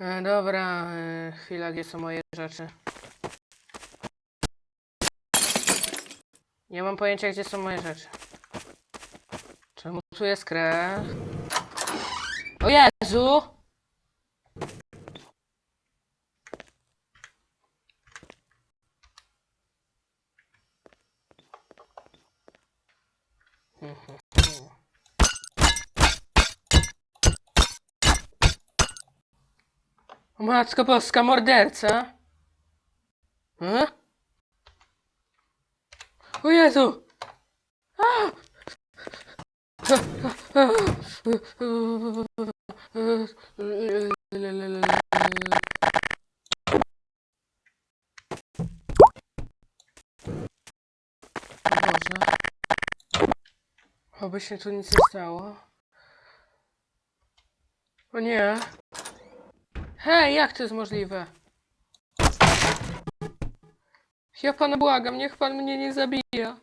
E, dobra, e, chwila, gdzie są moje rzeczy? Nie mam pojęcia, gdzie są moje rzeczy. Czemu tu jest krew? O Jezu! Matko Boska, morderca! E? O Jezu! A! Boże. Oby się tu nic nie stało. O nie. Hej, jak to jest możliwe? Ja pana błagam, niech pan mnie nie zabija.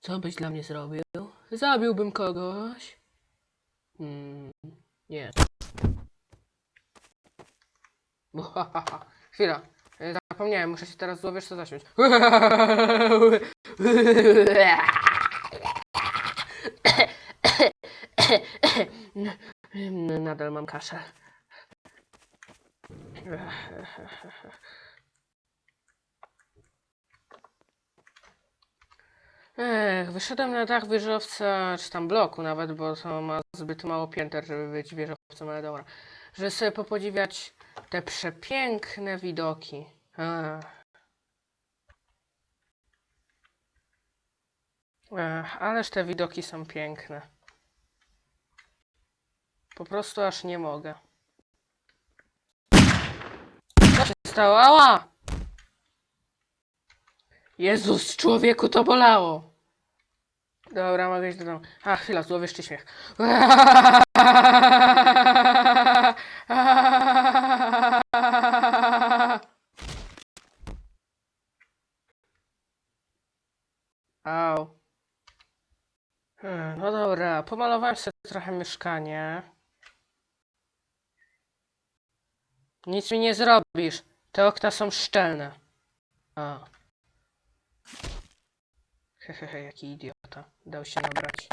Co byś dla mnie zrobił? Zabiłbym kogoś. Hmm, nie. Chwila. E, Zapomniałem, muszę się teraz złowiesz co zaśmiać. Nadal mam kaszę. Ech, wyszedłem na dach wieżowca, czy tam bloku nawet, bo to ma zbyt mało pięter, żeby być wieżowcem, ale dobra. Żeby sobie popodziwiać te przepiękne widoki. Ech. Ech, ależ te widoki są piękne. Po prostu aż nie mogę. Co się stało? Jezus, człowieku, to bolało! Dobra, mogę iść do domu. A, chwila, złowieszczy śmiech. Au. Hmm, No dobra, pomalowałem sobie trochę mieszkanie. Nic mi nie zrobisz. Te okna są szczelne. A. Hehehe, jaki idiota. Dał się nabrać.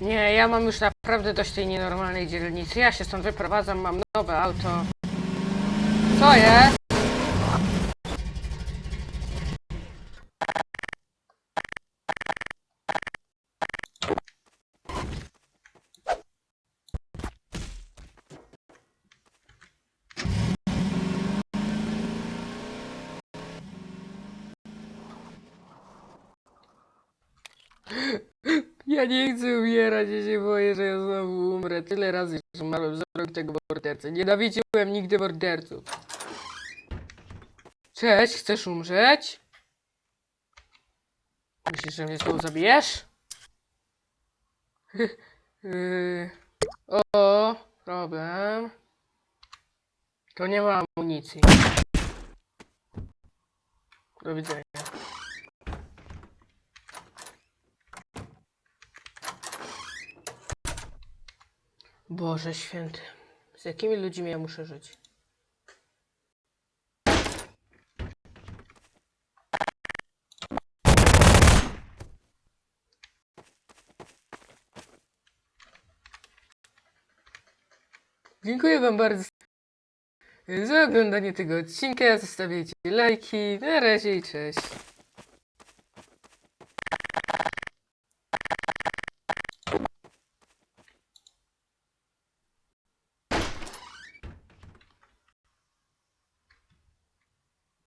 Nie, ja mam już naprawdę dość tej nienormalnej dzielnicy. Ja się stąd wyprowadzam, mam nowe auto. Co jest? Ja nie chcę umierać, ja się boję, że ja znowu umrę. Tyle razy już umarłem z rąk tego mordercy. Nienawidziłem nigdy morderców. Cześć, chcesz umrzeć? Myślisz, że mnie znowu zabijesz? O, problem. To nie ma amunicji. Do widzenia. Boże święty. Z jakimi ludźmi ja muszę żyć? Dziękuję Wam bardzo za oglądanie tego odcinka. Zostawiajcie lajki. Na razie i cześć.